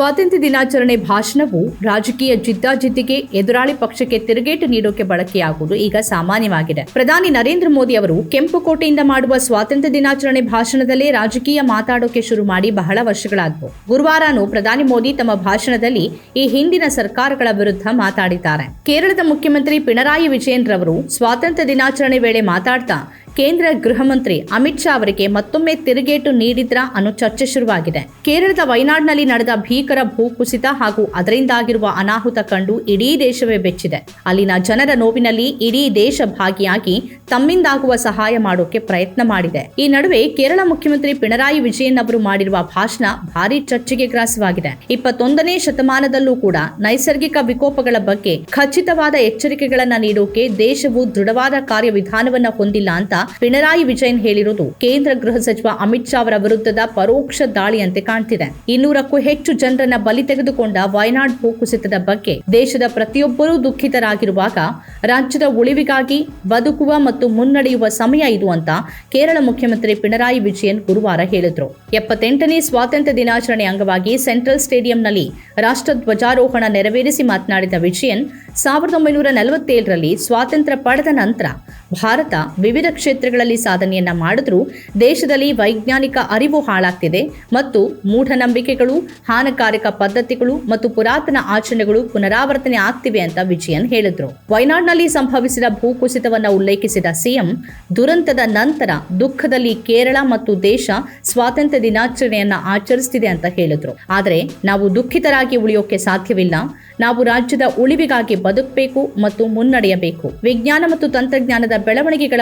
ಸ್ವಾತಂತ್ರ್ಯ ದಿನಾಚರಣೆ ಭಾಷಣವು ರಾಜಕೀಯ ಜಿದ್ದಾಜಿದ್ದಿಗೆ ಎದುರಾಳಿ ಪಕ್ಷಕ್ಕೆ ತಿರುಗೇಟು ನೀಡೋಕೆ ಬಳಕೆಯಾಗುವುದು ಈಗ ಸಾಮಾನ್ಯವಾಗಿದೆ. ಪ್ರಧಾನಿ ನರೇಂದ್ರ ಮೋದಿ ಅವರು ಕೆಂಪುಕೋಟೆಯಿಂದ ಮಾಡುವ ಸ್ವಾತಂತ್ರ್ಯ ದಿನಾಚರಣೆ ಭಾಷಣದಲ್ಲೇ ರಾಜಕೀಯ ಮಾತಾಡೋಕೆ ಶುರು ಮಾಡಿ ಬಹಳ ವರ್ಷಗಳಾದವು. ಗುರುವಾರನೂ ಪ್ರಧಾನಿ ಮೋದಿ ತಮ್ಮ ಭಾಷಣದಲ್ಲಿ ಈ ಹಿಂದಿನ ಸರ್ಕಾರಗಳ ವಿರುದ್ಧ ಮಾತಾಡಿದ್ದಾರೆ. ಕೇರಳದ ಮುಖ್ಯಮಂತ್ರಿ ಪಿಣರಾಯಿ ವಿಜಯನ್ ರವರು ಸ್ವಾತಂತ್ರ್ಯ ದಿನಾಚರಣೆ ವೇಳೆ ಮಾತಾಡ್ತಾ ಕೇಂದ್ರ ಗೃಹ ಮಂತ್ರಿ ಅಮಿತ್ ಶಾ ಅವರಿಗೆ ಮತ್ತೊಮ್ಮೆ ತಿರುಗೇಟು ನೀಡಿದ್ರ ಅನ್ನೋ ಚರ್ಚೆ ಶುರುವಾಗಿದೆ. ಕೇರಳದ ವೈನಾಡ್ನಲ್ಲಿ ನಡೆದ ಭೀಕರ ಭೂಕುಸಿತ ಹಾಗೂ ಅದರಿಂದಾಗಿರುವ ಅನಾಹುತ ಕಂಡು ಇಡೀ ದೇಶವೇ ಬೆಚ್ಚಿದೆ. ಅಲ್ಲಿನ ಜನರ ನೋವಿನಲ್ಲಿ ಇಡೀ ದೇಶ ಭಾಗಿಯಾಗಿ ತಮ್ಮಿಂದಾಗುವ ಸಹಾಯ ಮಾಡೋಕೆ ಪ್ರಯತ್ನ ಮಾಡಿದೆ. ಈ ನಡುವೆ ಕೇರಳ ಮುಖ್ಯಮಂತ್ರಿ ಪಿಣರಾಯಿ ವಿಜಯನ್ ಅವರು ಮಾಡಿರುವ ಭಾಷಣ ಭಾರಿ ಚರ್ಚೆಗೆ ಗ್ರಾಸವಾಗಿದೆ. ಇಪ್ಪತ್ತೊಂದನೇ ಶತಮಾನದಲ್ಲೂ ಕೂಡ ನೈಸರ್ಗಿಕ ವಿಕೋಪಗಳ ಬಗ್ಗೆ ಖಚಿತವಾದ ಎಚ್ಚರಿಕೆಗಳನ್ನ ನೀಡೋಕೆ ದೇಶವು ದೃಢವಾದ ಕಾರ್ಯವಿಧಾನವನ್ನ ಹೊಂದಿಲ್ಲ ಅಂತ ಪಿಣರಾಯಿ ವಿಜಯನ್ ಹೇಳಿರುವುದು ಕೇಂದ್ರ ಗೃಹ ಸಚಿವ ಅಮಿತ್ ಶಾ ಅವರ ವಿರುದ್ಧದ ಪರೋಕ್ಷ ದಾಳಿಯಂತೆ ಕಾಣ್ತಿದೆ. ಇನ್ನೂರಕ್ಕೂ ಹೆಚ್ಚು ಜನರನ್ನ ಬಲಿ ತೆಗೆದುಕೊಂಡ ವಯನಾಡ್ ಭೂಕುಸಿತದ ಬಗ್ಗೆ ದೇಶದ ಪ್ರತಿಯೊಬ್ಬರೂ ದುಃಖಿತರಾಗಿರುವಾಗ ರಾಜ್ಯದ ಉಳಿವಿಗಾಗಿ ಬದುಕುವ ಮತ್ತು ಮುನ್ನಡೆಯುವ ಸಮಯ ಇದು ಅಂತ ಕೇರಳ ಮುಖ್ಯಮಂತ್ರಿ ಪಿಣರಾಯಿ ವಿಜಯನ್ ಗುರುವಾರ ಹೇಳಿದ್ರು. ಎಪ್ಪತ್ತೆಂಟನೇ ಸ್ವಾತಂತ್ರ್ಯ ದಿನಾಚರಣೆ ಅಂಗವಾಗಿ ಸೆಂಟ್ರಲ್ ಸ್ಟೇಡಿಯಂನಲ್ಲಿ ರಾಷ್ಟ್ರ ಧ್ವಜಾರೋಹಣ ನೆರವೇರಿಸಿ ಮಾತನಾಡಿದ ವಿಜಯನ್, ಸಾವಿರದ ಒಂಬೈನೂರ ನಲವತ್ತೇಳರಲ್ಲಿ ಸ್ವಾತಂತ್ರ್ಯ ಪಡೆದ ನಂತರ ಭಾರತ ವಿವಿಧ ಕ್ಷೇತ್ರಗಳಲ್ಲಿ ಸಾಧನೆಯನ್ನ ಮಾಡಿದ್ರೂ ದೇಶದಲ್ಲಿ ವೈಜ್ಞಾನಿಕ ಅರಿವು ಹಾಳಾಗ್ತಿದೆ ಮತ್ತು ಮೂಢನಂಬಿಕೆಗಳು, ಹಾನಿಕಾರಕ ಪದ್ಧತಿಗಳು ಮತ್ತು ಪುರಾತನ ಆಚರಣೆಗಳು ಪುನರಾವರ್ತನೆ ಆಗ್ತಿವೆ ಅಂತ ವಿಜಯನ್ ಹೇಳಿದ್ರು. ವಯನಾಡ್ನಲ್ಲಿ ಸಂಭವಿಸಿದ ಭೂಕುಸಿತವನ್ನ ಉಲ್ಲೇಖಿಸಿದ ಸಿಎಂ, ದುರಂತದ ನಂತರ ದುಃಖದಲ್ಲಿ ಕೇರಳ ಮತ್ತು ದೇಶ ಸ್ವಾತಂತ್ರ್ಯ ದಿನಾಚರಣೆಯನ್ನ ಆಚರಿಸುತ್ತಿದೆ ಅಂತ ಹೇಳಿದ್ರು. ಆದರೆ ನಾವು ದುಃಖಿತರಾಗಿ ಉಳಿಯೋಕೆ ಸಾಧ್ಯವಿಲ್ಲ. ನಾವು ರಾಜ್ಯದ ಉಳಿವಿಗಾಗಿ ಬದುಕಬೇಕು ಮತ್ತು ಮುನ್ನಡೆಯಬೇಕು. ವಿಜ್ಞಾನ ಮತ್ತು ತಂತ್ರಜ್ಞಾನದ ಬೆಳವಣಿಗೆಗಳ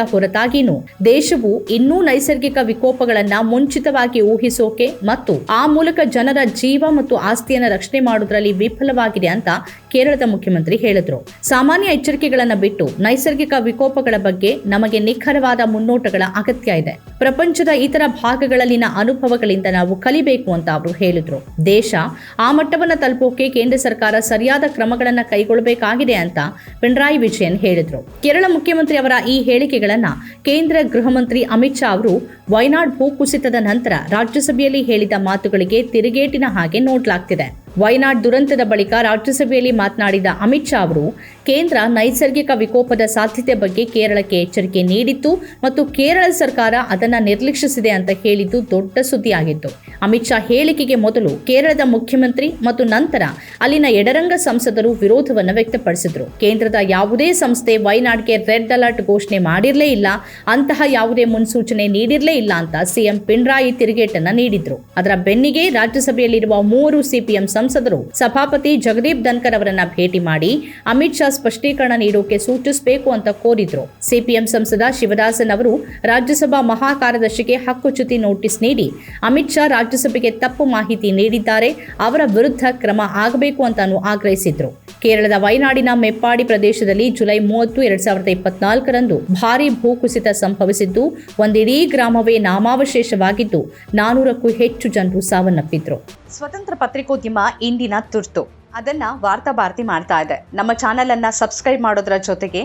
ಹೊರತಾಗಿಯೂ ದೇಶವು ಇನ್ನೂ ನೈಸರ್ಗಿಕ ವಿಕೋಪಗಳನ್ನ ಮುಂಚಿತವಾಗಿ ಊಹಿಸೋಕೆ ಮತ್ತು ಆ ಮೂಲಕ ಜನರ ಜೀವ ಮತ್ತು ಆಸ್ತಿಯನ್ನ ರಕ್ಷಣೆ ಮಾಡುವುದರಲ್ಲಿ ವಿಫಲವಾಗಿದೆ ಅಂತ ಕೇರಳದ ಮುಖ್ಯಮಂತ್ರಿ ಹೇಳಿದ್ರು. ಸಾಮಾನ್ಯ ಎಚ್ಚರಿಕೆಗಳನ್ನು ಬಿಟ್ಟು ನೈಸರ್ಗಿಕ ವಿಕೋಪಗಳ ಬಗ್ಗೆ ನಮಗೆ ನಿಖರವಾದ ಮುನ್ನೋಟಗಳ ಅಗತ್ಯ ಇದೆ. ಪ್ರಪಂಚದ ಇತರ ಭಾಗಗಳಲ್ಲಿನ ಅನುಭವಗಳಿಂದ ನಾವು ಕಲಿಬೇಕು ಅಂತ ಅವರು ಹೇಳಿದ್ರು. ದೇಶ ಆ ಮಟ್ಟವನ್ನು ತಲುಪೋಕೆ ಕೇಂದ್ರ ಸರ್ಕಾರ ಸರಿಯಾದ ಕ್ರಮಗಳನ್ನು ಕೈಗೊಳ್ಳಬೇಕಾಗಿದೆ ಅಂತ ಪಿಣರಾಯಿ ವಿಜಯನ್ ಹೇಳಿದ್ರು. ಕೇರಳ ಮುಖ್ಯಮಂತ್ರಿ ಅವರ ಈ ಹೇಳಿಕೆಗಳನ್ನು ಕೇಂದ್ರ ಗೃಹ ಮಂತ್ರಿ ಅಮಿತ್ ಶಾ ಅವರು ವಯನಾಡ್ ಭೂಕುಸಿತದ ನಂತರ ರಾಜ್ಯಸಭೆಯಲ್ಲಿ ಹೇಳಿದ ಮಾತುಗಳಿಗೆ ತಿರುಗೇಟಿನ ಹಾಗೆ ನೋಡ್ಲಾಗ್ತಿದೆ. ವಯನಾಡ್ ದುರಂತದ ಬಳಿಕ ರಾಜ್ಯಸಭೆಯಲ್ಲಿ ಮಾತನಾಡಿದ ಅಮಿತ್ ಶಾ ಅವರು, ಕೇಂದ್ರ ನೈಸರ್ಗಿಕ ವಿಕೋಪದ ಸಾಧ್ಯತೆ ಬಗ್ಗೆ ಕೇರಳಕ್ಕೆ ಎಚ್ಚರಿಕೆ ನೀಡಿತ್ತು ಮತ್ತು ಕೇರಳ ಸರ್ಕಾರ ಅದನ್ನು ನಿರ್ಲಕ್ಷಿಸಿದೆ ಅಂತ ಹೇಳಿದ್ದು ದೊಡ್ಡ ಸುದ್ದಿಯಾಗಿತ್ತು. ಅಮಿತ್ ಶಾ ಹೇಳಿಕೆಗೆ ಮೊದಲು ಕೇರಳದ ಮುಖ್ಯಮಂತ್ರಿ ಮತ್ತು ನಂತರ ಅಲ್ಲಿನ ಎಡರಂಗ ಸಂಸದರು ವಿರೋಧವನ್ನು ವ್ಯಕ್ತಪಡಿಸಿದರು. ಕೇಂದ್ರದ ಯಾವುದೇ ಸಂಸ್ಥೆ ವೈನಾಡ್ಗೆ ರೆಡ್ ಅಲರ್ಟ್ ಘೋಷಣೆ ಮಾಡಿರಲೇ ಇಲ್ಲ, ಅಂತಹ ಯಾವುದೇ ಮುನ್ಸೂಚನೆ ನೀಡಿರಲೇ ಇಲ್ಲ ಅಂತ ಸಿಎಂ ಪಿಣರಾಯಿ ತಿರುಗೇಟನ್ನ ನೀಡಿದ್ರು. ಅದರ ಬೆನ್ನಿಗೆ ರಾಜ್ಯಸಭೆಯಲ್ಲಿರುವ ಮೂವರು ಸಿಪಿಎಂ ಸಂಸದರು ಸಭಾಪತಿ ಜಗದೀಪ್ ಧನ್ಕರ್ ಅವರನ್ನ ಭೇಟಿ ಮಾಡಿ ಅಮಿತ್ ಶಾ ಸ್ಪಷ್ಟೀಕರಣ ನೀಡೋಕೆ ಸೂಚಿಸಬೇಕು ಅಂತ ಕೋರಿದ್ರು. ಸಿಪಿಎಂ ಸಂಸದ ಶಿವದಾಸನ್ ಅವರು ರಾಜ್ಯಸಭಾ ಮಹಾ ಕಾರ್ಯದರ್ಶಿಗೆ ಹಕ್ಕುಚ್ಯುತಿ ನೋಟಿಸ್ ನೀಡಿ, ಅಮಿತ್ ಶಾ ರಾಜ್ಯಸಭೆಗೆ ತಪ್ಪು ಮಾಹಿತಿ ನೀಡಿದ್ದಾರೆ. ಅವರ ವಿರುದ್ಧ ಕ್ರಮ ಆಗಬೇಕು ಅಂತಾನು ಆಗ್ರಹಿಸಿದ್ರು. ಕೇರಳದ ವಯನಾಡಿನ ಮೆಪ್ಪಾಡಿ ಪ್ರದೇಶದಲ್ಲಿ ಜುಲೈ ಮೂವತ್ತು, ಎರಡ್ ಸಾವಿರದ ಇಪ್ಪತ್ನಾಲ್ಕರಂದು ಭಾರಿ ಭೂಕುಸಿತ ಸಂಭವಿಸಿದ್ದು, ಒಂದಿಡೀ ಗ್ರಾಮವೇ ನಾಮಾವಶೇಷವಾಗಿದ್ದು, ನಾನೂರಕ್ಕೂ ಹೆಚ್ಚು ಜನರು ಸಾವನ್ನಪ್ಪಿದ್ರು. ಸ್ವತಂತ್ರ ಪತ್ರಿಕೋದ್ಯಮ ಇಂದಿನ ತುರ್ತು. ಅದನ್ನ ವಾರ್ತಾ ಭಾರತಿ ಮಾಡ್ತಾ ಇದೆ. ನಮ್ಮ ಚಾನೆಲ್ ಅನ್ನ ಸಬ್ಸ್ಕ್ರೈಬ್ ಮಾಡೋದ್ರ ಜೊತೆಗೆ